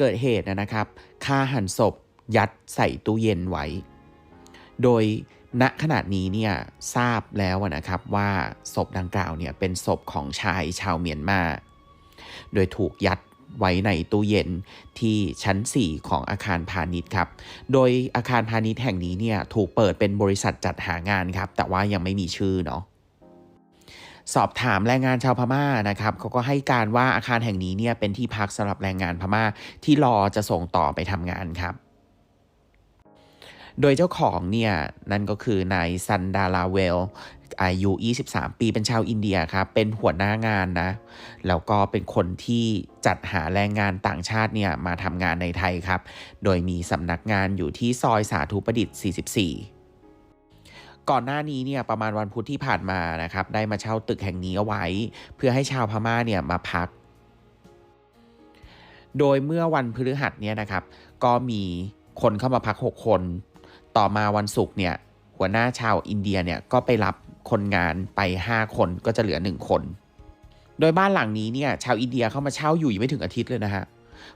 เกิดเหตุนะครับฆ่าหันศพยัดใส่ตู้เย็นไว้ โดยณขณะนี้เนี่ยทราบแล้วนะครับว่าศพดังกล่าวเนี่ยเป็นศพของชายชาวเมียนมา โดยถูกยัดไว้ในตู้เย็นที่ชั้น 4 ของอาคารพาณิชย์ครับ โดยอาคารพาณิชย์แห่งนี้เนี่ยถูกเปิดเป็นบริษัทจัดหางานครับ แต่ว่ายังไม่มีชื่อเนาะ สอบถามแรงงานชาวพม่านะครับเขาก็ให้การว่าอาคารแห่งนี้เนี่ยเป็นที่พักสำหรับแรงงานพม่าที่รอจะส่งต่อไปทำงานครับโดยเจ้าของเนี่ยนั่นก็คือนายซันดาลาเวลอายุ 23 ปีเป็นชาวอินเดียครับ เป็นหัวหน้างานนะ แล้วก็เป็นคนที่จัดหาแรงงานต่างชาติเนี่ยมาทำงานในไทยครับ โดยมีสำนักงานอยู่ที่ซอยสาธุประดิษฐ์ 44 ก่อนหน้านี้เนี่ยประมาณวันพุธที่ผ่านมานะครับได้มาเช่าตึกแห่งนี้เอาไว้ เพื่อให้ชาวพม่าเนี่ยมาพัก โดยเมื่อวันพฤหัสเนี่ยนะครับ ก็มีคนเข้ามาพัก 6 คน ต่อมาวันศุกร์เนี่ยหัวหน้าชาวอินเดียเนี่ยก็ไปรับคนงานไป 5 คนก็จะเหลือ 1 คน โดยบ้านหลังนี้เนี่ยชาวอินเดียเข้ามาเช่าอยู่ยังไม่ถึงอาทิตย์เลยนะฮะ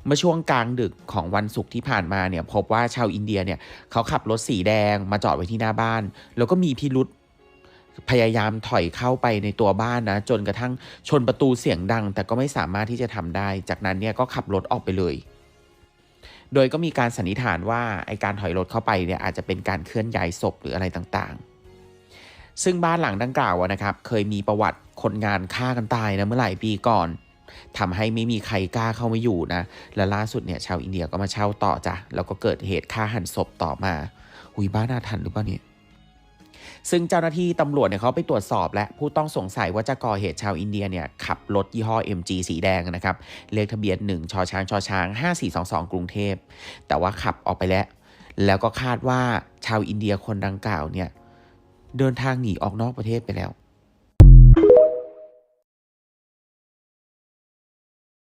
เมื่อช่วงกลางดึกของวันศุกร์ที่ผ่านมาเนี่ยพบว่าชาวอินเดียเนี่ยเขาขับรถสีแดงมาจอดไว้ที่หน้าบ้าน แล้วก็มีพิรุษพยายามถอยเข้าไปในตัวบ้านนะ จนกระทั่งชนประตูเสียงดัง แต่ก็ไม่สามารถที่จะทำได้ จากนั้นเนี่ยก็ขับรถออกไปเลย โดยก็มีการสันนิษฐานว่าไอการถอยรถเข้าไปเนี่ยอาจจะเป็นการเคลื่อนย้ายศพหรืออะไรต่างๆ ซึ่งบ้านหลังดังกล่าวนะครับ เคยมีประวัติคนงานฆ่ากันตายนะเมื่อหลายปีก่อน ทำให้ไม่มีใครกล้าเข้ามาอยู่นะ และล่าสุดเนี่ยชาวอินเดียก็มาเช่าต่อจ้ะ แล้วก็เกิดเหตุฆ่าหันศพต่อมา หุยบ้านอาถรรพ์หรือเปล่าเนี่ยซึ่งเจ้าหน้าที่ตำรวจเนี่ยเขาไปตรวจสอบและผู้ต้องสงสัยว่าจะก่อเหตุชาวอินเดียเนี่ยขับรถยี่ห้อ MG สีแดงนะครับเลขทะเบียน 1ชอช้างชอช้าง 5422 กรุงเทพ แต่ว่าขับออกไปแล้ว แล้วก็คาดว่าชาวอินเดียคนดังกล่าวเนี่ยเดินทางหนีออกนอกประเทศไปแล้ว